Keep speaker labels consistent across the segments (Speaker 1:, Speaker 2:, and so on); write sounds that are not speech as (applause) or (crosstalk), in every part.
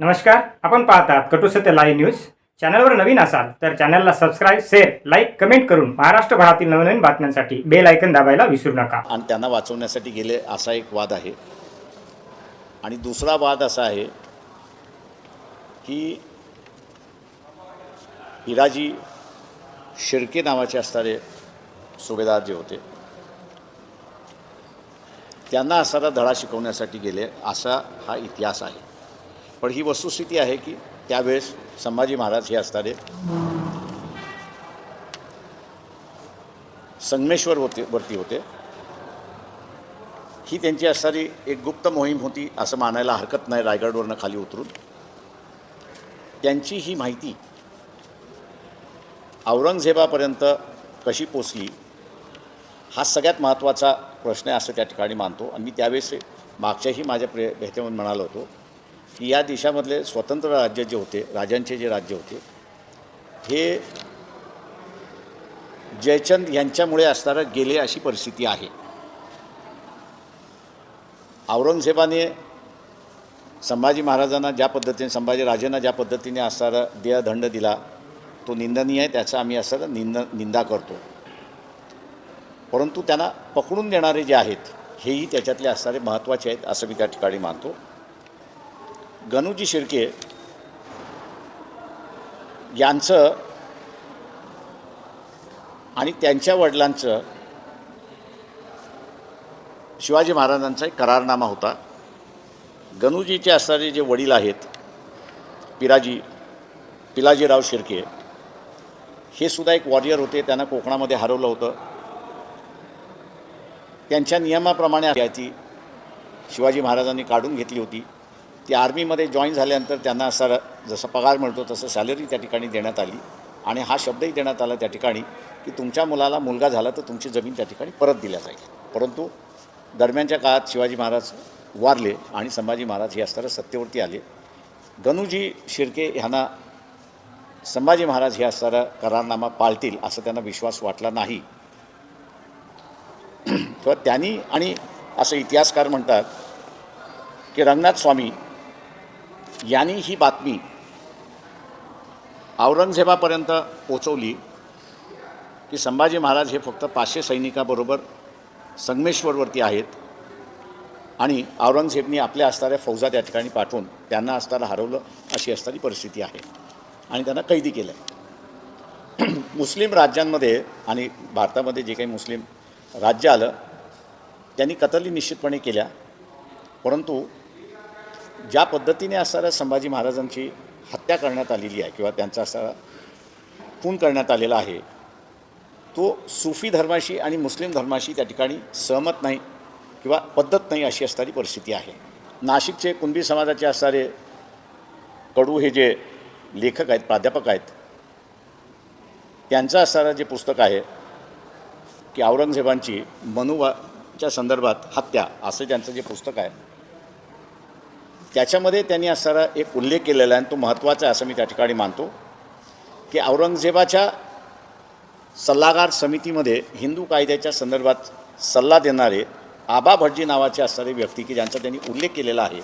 Speaker 1: नमस्कार आपण पाहतात कटुसत्य लाईव्ह न्यूज चॅनलवर नवीन असाल तर चॅनलला सबस्क्राईब शेअर लाईक कमेंट करून महाराष्ट्रभरातील नवनवीन बातम्यांसाठी बेल ऐकन दाबायला विसरू नका.
Speaker 2: आणि त्यांना वाचवण्यासाठी गेले असा एक वाद आहे. आणि दुसरा वाद असा आहे की हिराजी शिर्के नावाचे असणारे सुभेदार जे होते. त्यांना असाला धडा शिकवण्यासाठी गेले असा हा इतिहास आहे. पण ही वस्तुस्थिती आहे की त्यावेळेस संभाजी महाराज हे असणारे संगमेश्वर होते वरती होते. ही त्यांची असणारी एक गुप्त मोहीम होती असं मानायला हरकत नाही रायगडवरनं खाली उतरून. त्यांची ही माहिती औरंगजेबापर्यंत कशी पोचली हा सगळ्यात महत्त्वाचा प्रश्न आहे असं त्या ठिकाणी मानतो. आणि मी त्यावेळेस मागच्याही माझ्या प्रे भेटेवरून म्हणालो होतो की या देशामधले स्वतंत्र राज्य जे होते राजांचे जे राज्य होते हे जयचंद यांच्यामुळे असणारं गेले अशी परिस्थिती आहे. औरंगजेबाने संभाजी महाराजांना ज्या पद्धतीने संभाजीराजेंना ज्या पद्धतीने असणारा देहदंड दिला तो निंदनीय आहे त्याचा आम्ही असं निंद निंदा करतो. परंतु त्यांना पकडून देणारे जे आहेत हेही त्याच्यातले असणारे महत्त्वाचे आहेत असं मी त्या ठिकाणी मानतो. गणूजी शिर्के यांचं आणि त्यांच्या वडिलांचं शिवाजी महाराजांचा एक करारनामा होता. गणूजीचे असणारे जे वडील आहेत पिराजी पिलाजीराव शिर्के हे सुद्धा एक वॉरियर होते त्यांना कोकणामध्ये हरवलं होतं. त्यांच्या नियमाप्रमाणे आहे ती शिवाजी महाराजांनी काढून घेतली होती. ती आर्मीमध्ये जॉईन झाल्यानंतर त्यांना सर जसं पगार मिळतो तसं सॅलरी त्या ठिकाणी देण्यात आली. आणि हा शब्दही देण्यात आला त्या ठिकाणी की तुमच्या मुलाला मुलगा झाला तर तुमची जमीन त्या ठिकाणी परत दिल्या जाईल. परंतु दरम्यानच्या काळात शिवाजी महाराज वारले आणि संभाजी महाराज हे असताना सत्तेवरती आले. गणूजी शिर्के ह्यांना संभाजी महाराज हे असणारा करारनामा पाळतील असं त्यांना विश्वास वाटला नाही. (clears throat) किंवा त्यांनी आणि असं इतिहासकार म्हणतात की रंगनाथ स्वामी यांनी ही बातमी औरंगजेबापर्यंत पोचवली की संभाजी महाराज हे फक्त पाचशे सैनिकाबरोबर संगमेश्वरवरती आहेत आणि औरंगजेबनी आपल्या असणाऱ्या फौजा त्या ठिकाणी पाठवून त्यांना असताना हरवलं अशी असणारी परिस्थिती आहे. आणि त्यांना कैदी केलं आहे (clears throat) मुस्लिम राज्यांमध्ये आणि भारतामध्ये जे काही मुस्लिम राज्य आलं त्यांनी कतली निश्चितपणे केल्या. परंतु ज्या पद्धतीने असणाऱ्या संभाजी महाराजांची हत्या करण्यात आलेली आहे किंवा त्यांचा असा खून करण्यात आलेला आहे तो सुफी धर्माशी आणि मुस्लिम धर्माशी त्या ठिकाणी सहमत नाही किंवा पद्धत नाही अशी असणारी परिस्थिती आहे. नाशिकचे कुणबी समाजाचे असणारे कडू हे जे लेखक आहेत प्राध्यापक आहेत त्यांचं असणारं जे पुस्तक आहे की औरंगजेबांची मनुवाच्या संदर्भात हत्या असं त्यांचं जे पुस्तक आहे त्याच्यामध्ये त्यांनी असणारा एक उल्लेख केलेला आहे आणि तो महत्त्वाचा आहे असं मी त्या ठिकाणी मानतो की औरंगजेबाच्या सल्लागार समितीमध्ये हिंदू कायद्याच्या संदर्भात सल्ला देणारे आबा भटजी नावाचे असणारे व्यक्ती की ज्यांचा त्यांनी उल्लेख केलेला आहे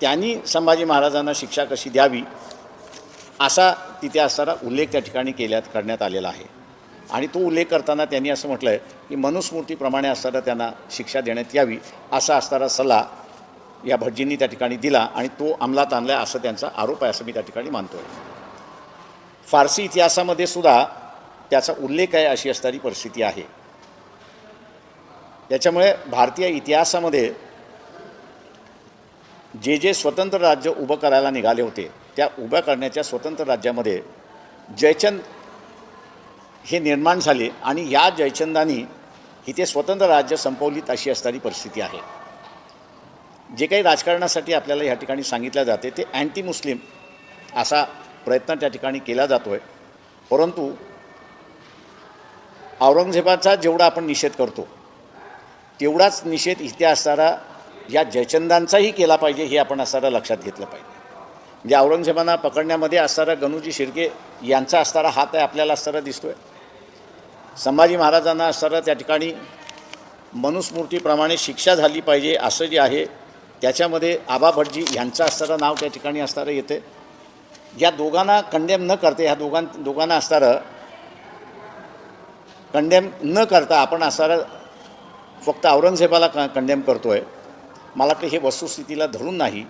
Speaker 2: त्यांनी संभाजी महाराजांना शिक्षा कशी द्यावी असा तिथे असणारा उल्लेख त्या ठिकाणी केल्यात करण्यात आलेला आहे. आणि तो उल्लेख करताना त्यांनी असं म्हटलं आहे की मनुस्मृतीप्रमाणे असताना त्यांना शिक्षा देण्यात यावी असा असणारा सल्ला या भटजींनी त्या ठिकाणी दिला आणि तो अंमलात आणला असं त्यांचा आरोप आहे असं मी त्या ठिकाणी मानतो आहे फारसी इतिहासामध्ये सुद्धा त्याचा उल्लेख आहे अशी असणारी परिस्थिती आहे. त्याच्यामुळे भारतीय इतिहासामध्ये जे जे स्वतंत्र राज्य उभं करायला निघाले होते त्या उभ्या करण्याच्या स्वतंत्र राज्यामध्ये जयचंद हे निर्माण झाले आणि या जयचंदानी इथे स्वतंत्र राज्य संपवलीत अशी असणारी परिस्थिती आहे. जे काही राजकारणासाठी आपल्याला या ठिकाणी सांगितलं जाते ते अँटी मुस्लिम असा प्रयत्न त्या ठिकाणी केला जातो आहे परंतु औरंगजेबाचा जेवढा आपण निषेध करतो तेवढाच निषेध इथे असणारा या जयचंदांचाही केला पाहिजे हे आपण असणारा लक्षात घेतलं पाहिजे. म्हणजे औरंगजेबांना पकडण्यामध्ये असणारा गणूजी शिर्के यांचा असणारा हात आहे आपल्याला असणारा दिसतो आहे संभाजी महाराजांना असणारा त्या ठिकाणी मनुस्मृतीप्रमाणे शिक्षा झाली पाहिजे असं जे आहे त्याच्यामध्ये आबा भटजी यांचं असणारं नाव त्या ठिकाणी असणारं येते. या दोघांना कंडेम न करते ह्या दोघां दोघांना असणारं कंडेम न करता आपण असणारं फक्त औरंगजेबाला क कंडेम करतो आहे मला वाटतं हे वस्तुस्थितीला धरून नाही.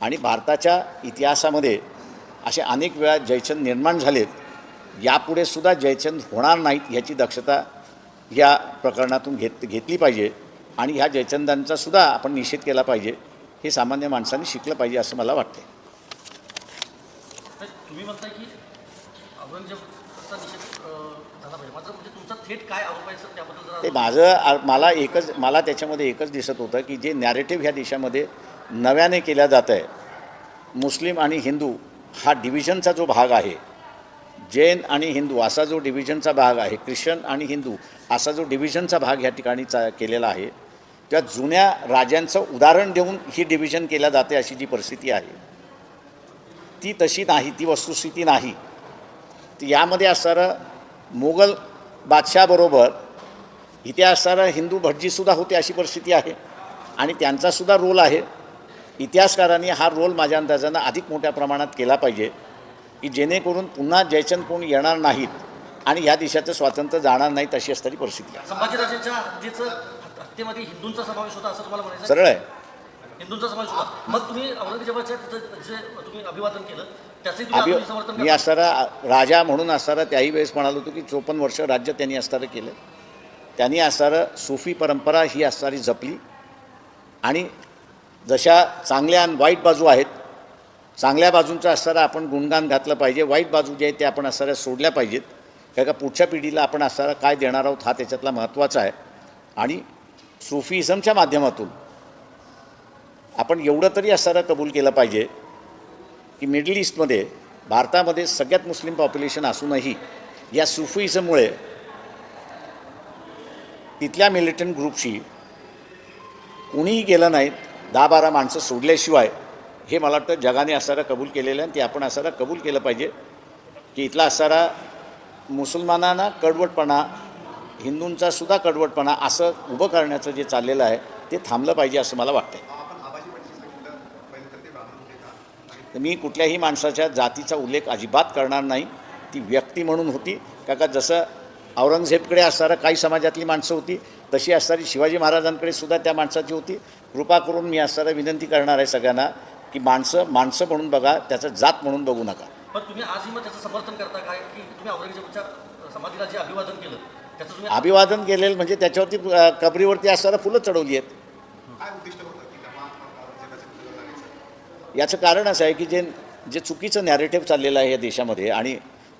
Speaker 2: आणि भारताच्या इतिहासामध्ये असे अनेक वेळा जयचंद निर्माण झालेत. यापुढे सुद्धा जयचंद होणार नाहीत ह्याची दक्षता या प्रकरणातून घेत घेतली पाहिजे. आणि ह्या जयचंदांचा सुद्धा आपण निषेध केला पाहिजे. हे सामान्य माणसांनी शिकलं पाहिजे असं मला वाटतं
Speaker 3: तुम्ही की म्हणजे
Speaker 2: ते माझं मला एकच मला त्याच्यामध्ये एकच दिसत होतं की जे नॅरेटिव्ह ह्या देशामध्ये नव्याने केल्या जात आहे मुस्लिम आणि हिंदू हा डिव्हिजनचा जो भाग आहे जैन आणि हिंदू असा जो डिव्हिजनचा भाग आहे ख्रिश्चन आणि हिंदू असा जो डिव्हिजनचा भाग ह्या ठिकाणी चा केलेला आहे त्या जुन्या राजांचं उदाहरण देऊन ही डिव्हिजन केल्या जाते अशी जी परिस्थिती आहे. ती तशी नाही ती वस्तुस्थिती नाही. ती यामध्ये असणारं मोगल बादशाहबरोबर इथे असणारं हिंदू भटजीसुद्धा होते अशी परिस्थिती आहे. आणि त्यांचासुद्धा रोल आहे. इतिहासकारांनी हा रोल माझ्या अंदाजानं अधिक मोठ्या प्रमाणात केला पाहिजे की जेणेकरून पुन्हा जयचंद कोण येणार नाहीत आणि ह्या देशाचं स्वातंत्र्य जाणार नाही तशी असणारी परिस्थिती आहे.
Speaker 3: हत्येमध्ये हिंदूंचा समावेश होता असं तुम्हाला म्हणायचं
Speaker 2: सरळ आहे.
Speaker 3: हिंदूंचा समावेश होता. मग तुम्ही औरंगजेबाच्या जे तुम्ही अभिवादन केलं त्याचे समर्थन
Speaker 2: मी? असणारा राजा म्हणून असणारा त्याही वेळेस म्हणालो होतो की चोपन्न वर्ष राज्य त्यांनी असणारं केलं. त्यांनी असणारं सुफी परंपरा ही असणारी जपली. आणि जशा चांगल्या आणि वाईट बाजू आहेत चांगल्या बाजूंचं असणारं आपण गुणगान घातलं पाहिजे वाईट बाजू जे आहेत त्या आपण असणाऱ्या सोडल्या पाहिजेत. कारण का पुढच्या पिढीला आपण असणारा काय देणार आहोत हा त्याच्यातला महत्त्वाचा आहे. आणि सुफिझमच्या माध्यमातून. आपण एवढं तरी असणारं कबूल केलं पाहिजे की मिडल ईस्टमध्ये भारतामध्ये सगळ्यात मुस्लिम पॉप्युलेशन असूनही या सुफिझममुळे तिथल्या मिलिटंट ग्रुपशी कुणीही गेलं नाहीत दहा बारा माणसं सोडल्याशिवाय हे मला वाटतं जगाने असणारा कबूल केलेलं आहे आणि ते आपण असणारा कबूल केलं पाहिजे की इथला असणारा मुसलमानांना कडवटपणा हिंदूंचा सुद्धा कडवटपणा असं उभं करण्याचं जे चाललेलं आहे ते थांबलं पाहिजे असं मला वाटतं तर मी कुठल्याही माणसाच्या जातीचा उल्लेख अजिबात करणार नाही. ती व्यक्ती म्हणून होती. का का जसं औरंगजेबकडे असणारं काही समाजातली माणसं होती तशी असणारी शिवाजी महाराजांकडे सुद्धा त्या माणसाची होती. कृपा करून मी असणारं विनंती करणार आहे सगळ्यांना की माणसं माणसं म्हणून बघा त्याचं जात म्हणून बघू नका.
Speaker 3: पण तुम्ही आजही मग त्याचं समर्थन करता काय की तुम्ही औरंगजेबाच्या समाधीला जे अभिवादन केलं
Speaker 2: अभिवादन केलेलं म्हणजे त्याच्यावरती कबरीवरती असणारं फुलं चढवली आहेत. याचं कारण असं आहे की जे जे चुकीचं नॅरेटिव्ह चाललेलं आहे या देशामध्ये आणि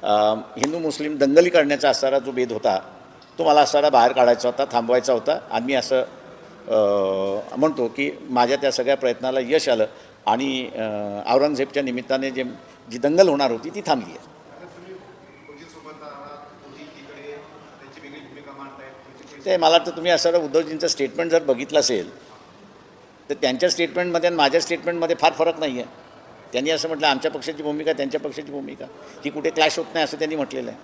Speaker 2: हिंदू मुस्लिम दंगली करण्याचा असणारा जो भेद होता तो मला असणारा बाहेर काढायचा होता थांबवायचा होता आणि मी असं म्हणतो की माझ्या त्या सगळ्या प्रयत्नाला यश आलं आणि औरंगजेबच्या निमित्ताने जे जी दंगल होणार होती ती थांबली आहे. ते मला वाटतं तुम्ही असं उद्धवजींचं स्टेटमेंट जर बघितलं असेल तर त्यांच्या स्टेटमेंटमध्ये आणि माझ्या स्टेटमेंटमध्ये फार फरक नाही आहे त्यांनी असं म्हटलं आमच्या पक्षाची भूमिका त्यांच्या पक्षाची भूमिका. ही कुठे क्लॅश होत नाही असं त्यांनी म्हटलेलं आहे.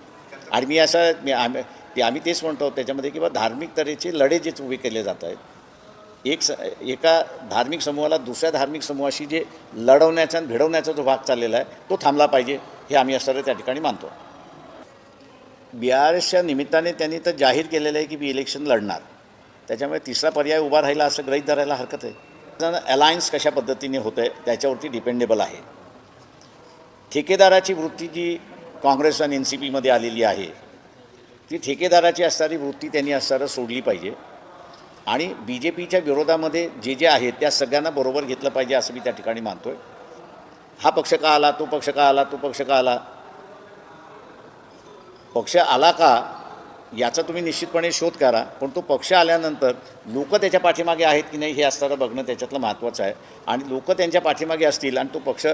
Speaker 2: आणि मी असं मी आम्ही ते आम्ही तेच म्हणतो त्याच्यामध्ये किंवा धार्मिक तऱ्हेचे लढे जे उभे केले जात आहेत एक स एका धार्मिक समूहाला दुसऱ्या धार्मिक समूहाशी जे लढवण्याचा आणि भिडवण्याचा जो भाग चाललेला आहे तो थांबला पाहिजे हे आम्ही असं त्या ठिकाणी मानतो. बी आर एसच्या निमित्ताने त्यांनी तर जाहीर केलेलं आहे की मी इलेक्शन लढणार. त्याच्यामुळे तिसरा पर्याय उभा राहिला असं गृहीत धरायला हरकत आहे. अलायन्स कशा पद्धतीने होतं आहे त्याच्यावरती डिपेंडेबल आहे. ठेकेदाराची वृत्ती जी काँग्रेस आणि एन सी पीमध्ये आलेली आहे ती ठेकेदाराची असणारी वृत्ती त्यांनी असणारं सोडली पाहिजे. आणि बी जे पीच्या विरोधामध्ये जे जे आहेत त्या सगळ्यांना बरोबर घेतलं पाहिजे असं मी त्या ठिकाणी मानतो आहे हा पक्ष का आला तो पक्ष का आला तो पक्ष का आला पक्ष आला का याचा तुम्ही निश्चितपणे शोध करा. पण तो पक्ष आल्यानंतर लोक त्याच्या पाठीमागे आहेत की नाही हे असणारं बघणं त्याच्यातलं महत्त्वाचं आहे. आणि लोक त्यांच्या पाठीमागे असतील आणि तो पक्ष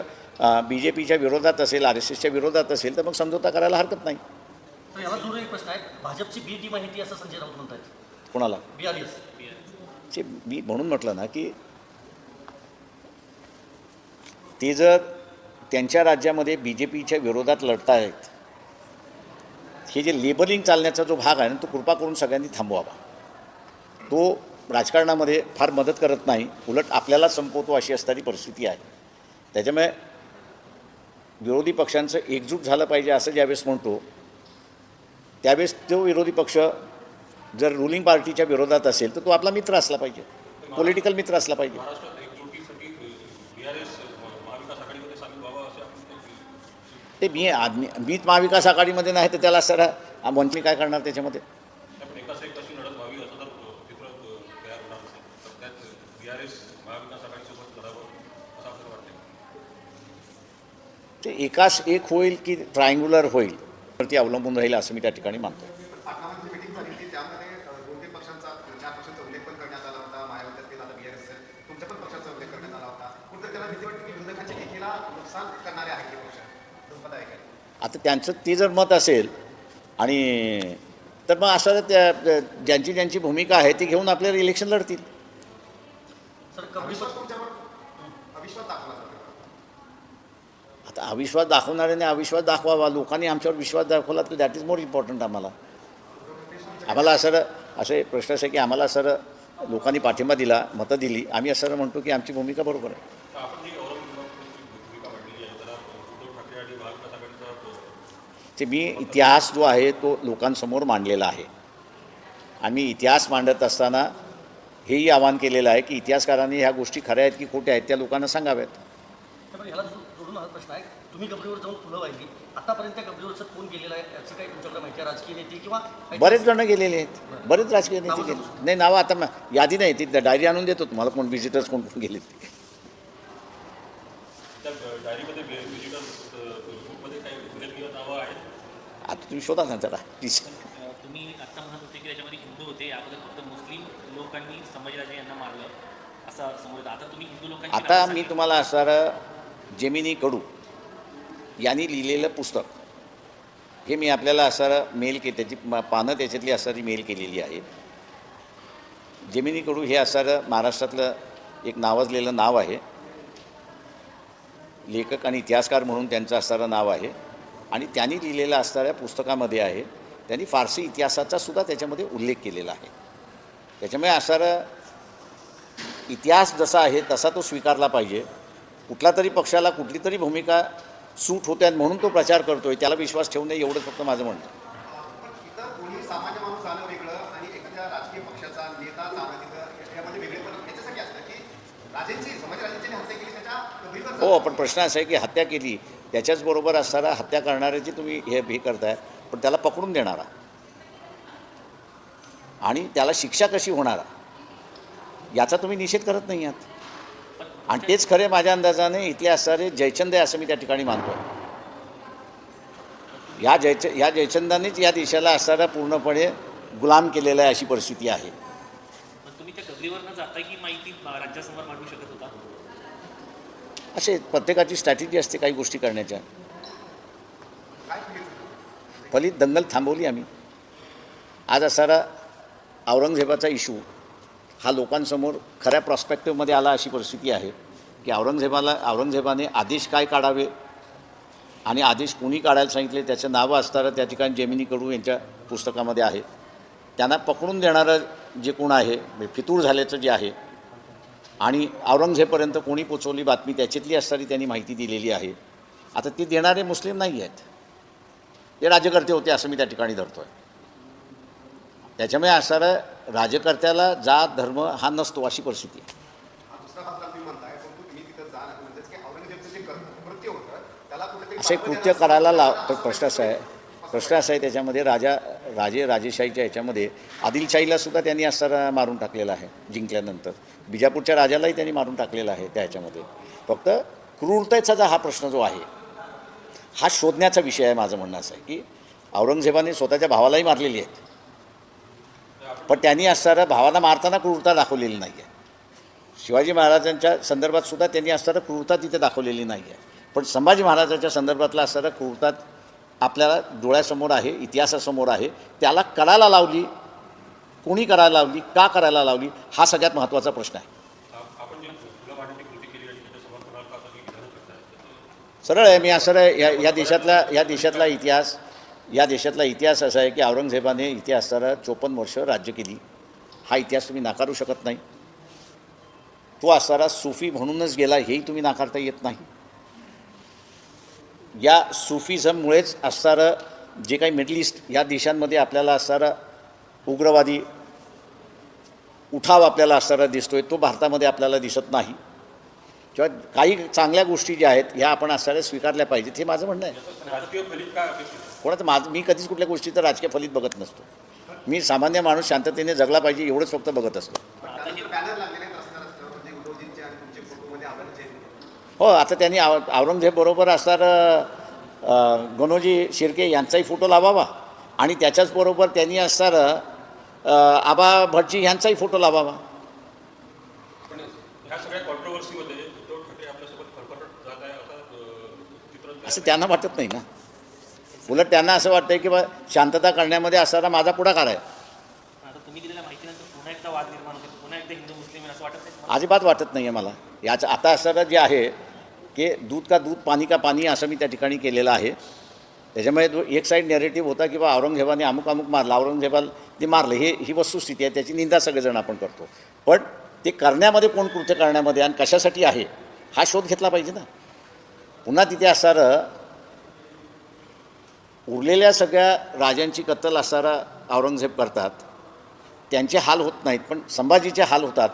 Speaker 2: बी जे पीच्या विरोधात असेल आर एस एसच्या विरोधात असेल तर मग समझोता करायला हरकत नाही.
Speaker 3: भाजपची बी टीम आहे. ती असं संजय राऊत म्हणतात
Speaker 2: कोणाला? मी म्हणून म्हटलं ना की ते जर त्यांच्या राज्यामध्ये बी जे पीच्या विरोधात लढत आहेत हे जे लेबलिंग चालण्याचा जो भाग आहे ना तो कृपा करून सगळ्यांनी थांबवावा. तो राजकारणामध्ये फार मदत करत नाही. उलट आपल्याला संपवतो अशी असणारी परिस्थिती आहे. त्याच्यामुळे विरोधी पक्षांचं एकजूट झालं पाहिजे असं ज्यावेळेस म्हणतो त्यावेळेस तो विरोधी पक्ष जर रुलिंग पार्टीच्या विरोधात असेल तर तो आपला मित्र असला पाहिजे. पॉलिटिकल मित्र असला पाहिजे. ते मी आदमी मीच महाविकास आघाडीमध्ये नाही तर त्याला सर मंत्री काय करणार त्याच्यामध्ये? ते एकाच एक होईल की ट्रायंग्युलर होईल? तर ती अवलंबून राहील असं मी त्या ठिकाणी मानतो
Speaker 4: पाटलांची मिटिंग झाली होती त्यामध्ये अ, दोन तीन पक्षांचा चार पक्षांचा उल्लेख पण करण्यात आला होता. मायावती असतील आता बी आर एस तुमच्या पण पक्षाचा उल्लेख करण्यात आला होता. कुठं त्याला भीती वाटते की विरोधकांच्या एकीला नुकसान करणारे आहेत
Speaker 2: आता त्यांचं ते जर मत असेल आणि तर मग असं त्या ज्यांची ज्यांची भूमिका आहे ती घेऊन आपल्याला इलेक्शन लढतील. आता अविश्वास दाखवणाऱ्याने अविश्वास दाखवावा. लोकांनी आमच्यावर विश्वास दाखवला तर दॅट इज मोर इम्पॉर्टंट आम्हाला. आम्हाला सर असे प्रश्न असे की आम्हाला सर लोकांनी पाठिंबा दिला मतं दिली. आम्ही असं म्हणतो की आमची भूमिका बरोबर आहे
Speaker 5: तर आपण जी औरंगाबादची भूमिका मांडलेली आहे त्याला उद्धव ठाकरे आणि महाविकास आघाडीचा अ,
Speaker 2: ते मी इतिहास जो आहे तो लोकांसमोर मांडलेला आहे. आम्ही इतिहास मांडत असताना हेही आवाहन केलेलं आहे की इतिहासकारांनी ह्या गोष्टी खऱ्या आहेत की खोट्या आहेत त्या लोकांना सांगाव्यात.
Speaker 3: त्यामुळे ह्याला जो- जोडून हा प्रश्न आहे तुम्ही कबड्डीवर जाऊन फुलं वाहिली. आतापर्यंत त्या कबड्डीवरचं कोण गेलेलं आहे याची काही तुमच्याकडे माहिती आहे राजकीय नेते किंवा काही-
Speaker 2: बरेच जण गेलेले आहेत. बरेच राजकीय नेते गेले. नाही नावं आता यादी नाही ती डायरी आणून देतो तुम्हाला कोण व्हिजिटर्स कोण कोण गेले ते
Speaker 5: त्या डायरीमध्ये व्हिजिटर ग्रुपमध्ये काही उल्लेखनीय नावं आहेत
Speaker 2: आता तुम्ही शोधा ना जरा प्लीज
Speaker 6: तुम्ही आत्ता म्हणत होते की त्याच्यामध्ये हिंदू होते फक्त मुस्लिम लोकांनी संभाजीराजे यांना मारलं असं येतं. आता तुम्ही हिंदू
Speaker 2: आता मी. तुम्हाला असणारं जेमिनी कडू यांनी लिहिलेलं पुस्तक. हे मी आपल्याला असणारं मेल के त्याची पानं त्याच्यातली असणारी मेल केलेली आहे. जेमिनी कडू हे असणारं महाराष्ट्रातलं एक नावाजलेलं नाव आहे. लेखक आणि इतिहासकार म्हणून त्यांचं असणारं नाव आहे. आणि त्यांनी लिहिलेलं असणाऱ्या पुस्तकामध्ये आहे त्यांनी फारसी इतिहासाचा सुद्धा त्याच्यामध्ये उल्लेख केलेला आहे त्याच्यामुळे असणारं इतिहास जसा आहे तसा तो स्वीकारला पाहिजे कुठला तरी पक्षाला कुठली तरी भूमिका सूट होते म्हणून तो प्रचार करतोय त्याला विश्वास ठेवू नये एवढंच फक्त माझं म्हणणं आहे. हो पण प्रश्न असा आहे की हत्या केली त्याच्याचबरोबर असणारा हत्या करणाऱ्याची तुम्ही हे हे करताय पण त्याला पकडून देणारा. आणि त्याला शिक्षा कशी होणारा? याचा तुम्ही निषेध करत नाही आहात. आणि तेच खरे माझ्या अंदाजाने इथले असणारे जयचंद आहे असं मी त्या ठिकाणी मानतो या जयच या जयचंदानेच या देशाला असणारा पूर्णपणे गुलाम केलेला आहे अशी परिस्थिती आहे.
Speaker 6: तुम्ही त्या जाता माहिती राज्यासमोर मांडू शकत
Speaker 2: असे प्रत्येकाची स्ट्रॅटेजी असते काही गोष्टी करण्याच्या.
Speaker 4: फलित
Speaker 2: दंगल थांबवली आम्ही. आज असणारा औरंगजेबाचा इशू हा लोकांसमोर खऱ्या प्रॉस्पेक्टिव्हमध्ये आला अशी परिस्थिती आहे की औरंगजेबाला औरंगजेबाने आदेश काय काढावे आणि आदेश कोणी काढायला सांगितले त्याचं नावं असणारं त्या ठिकाणी जेमिनी कडू यांच्या पुस्तकामध्ये आहे. त्यांना पकडून देणारं जे कोण आहे म्हणजे फितूर झाल्याचं जे आहे आणि औरंगजेबपर्यंत कोणी पोचवली बातमी त्याच्यातली असणारी त्यांनी माहिती दिलेली आहे. आता ती देणारे मुस्लिम नाही आहेत. ते राज्यकर्ते होते असं मी त्या ठिकाणी धरतो आहे त्याच्यामुळे असणारं राज्यकर्त्याला जात धर्म हा नसतो अशी परिस्थिती आहे.
Speaker 4: हा
Speaker 2: असे कृत्य करायला लाव प्रश्न असा आहे. प्रश्न असा आहे त्याच्यामध्ये राजा राजे राजेशाहीच्या ह्याच्यामध्ये आदिलशाहीला सुद्धा त्यांनी असताना मारून टाकलेला आहे जिंकल्यानंतर. बिजापूरच्या राजालाही त्यांनी मारून टाकलेला आहे त्या ह्याच्यामध्ये. फक्त क्रूरतेचा जो हा प्रश्न जो आहे हा शोधण्याचा विषय आहे माझं म्हणणं असं आहे की औरंगजेबाने स्वतःच्या भावालाही मारलेली आहेत. पण त्यांनी असणारं भावाला मारताना क्रूरता दाखवलेली नाही आहे शिवाजी महाराजांच्या संदर्भात सुद्धा त्यांनी असणारं क्रूरता तिथे दाखवलेली नाही आहे पण संभाजी महाराजांच्या संदर्भातला असणारा क्रूरता आपल्याला डोळ्यासमोर आहे इतिहासासमोर आहे त्याला करायला लावली कोणी करायला लावली का करायला लावली हा सगळ्यात महत्त्वाचा प्रश्न आहे. सरळ आहे मी असं या या देशातला या देशातला इतिहास या देशातला इतिहास असा आहे की औरंगजेबाने इथे असताना चोपन्न वर्ष राज्य केली. हा इतिहास तुम्ही नाकारू शकत नाही. तो असणारा सुफी म्हणूनच गेला हेही तुम्ही नाकारता येत नाही. या सुफिझममुळेच असणारं जे काही मिडल ईस्ट या देशांमध्ये आपल्याला असणारा उग्रवादी उठाव आपल्याला असणारा दिसतोय तो भारतामध्ये आपल्याला दिसत नाही. किंवा काही चांगल्या गोष्टी ज्या आहेत ह्या आपण असणाऱ्या स्वीकारल्या पाहिजेत हे माझं म्हणणं आहे.
Speaker 5: आहे?
Speaker 2: कोणाचं माझं मी कधीच कुठल्या गोष्टीचं राजकीय फलित बघत नसतो. मी सामान्य माणूस शांततेने जगला पाहिजे एवढंच फक्त बघत असतो
Speaker 4: त्यानंतर बॅनर लागलेले आहेत रस्त्या रस्त्यावर म्हणजे उद्धवजींचे आणि तुमचे फोटोमध्ये आवडचे
Speaker 2: हो आता त्यांनी औ औरंगजेबबरोबर असणारं गणोजी शिर्के यांचाही फोटो लावावा. आणि त्याच्याचबरोबर त्यांनी असणारं आबा भटजी यांचाही फोटो लावावा.
Speaker 5: असं
Speaker 2: त्यांना वाटत नाही ना. उलट त्यांना असं वाटतंय की बा शांतता करण्यामध्ये असणारा माझा पुढाकार आहे
Speaker 6: आता तुम्ही दिलेल्या माहितीनंतर पुन्हा एकदा वाद निर्माण होते पुन्हा एकदा हिंदू मुस्लिम आहे असं वाटत नाही तुम्हाला?
Speaker 2: अजिबात वाटत नाही आहे मला. याचं आता असणारं जे आहे की दूध का दूध पाणी का पाणी असं मी त्या ठिकाणी केलेलं आहे. त्याच्यामुळे एक साईड नेरेटिव्ह होता की बा औरंगजेबाने अमुक अमुक मारलं औरंगजेबाला ते मारलं हे ही वस्तुस्थिती आहे त्याची निंदा सगळेजण आपण करतो. पण ते करण्यामध्ये कोण कृत्य करण्यामध्ये आणि कशासाठी आहे हा शोध घेतला पाहिजे ना. पुन्हा तिथे असणारं उरलेल्या सगळ्या राजांची कत्तल असणारा औरंगजेब करतात. त्यांचे हाल होत नाहीत पण संभाजीचे हाल होतात.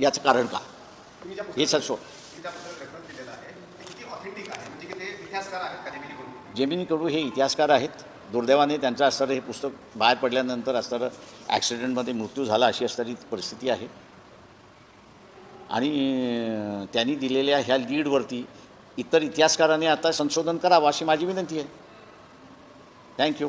Speaker 2: याचं कारण का? हे
Speaker 4: आहे म्हणजे जेमिनी
Speaker 2: कडू हे इतिहासकार आहेत. दुर्दैवाने त्यांचं असणारं हे पुस्तक बाहेर पडल्यानंतर असणारं ॲक्सिडेंटमध्ये मृत्यू झाला अशी असणारी परिस्थिती आहे. आणि त्यांनी दिलेल्या ह्या लीडवरती इतर इतिहासकारांनी आता संशोधन करावं अशी माझी विनंती आहे. थँक्यू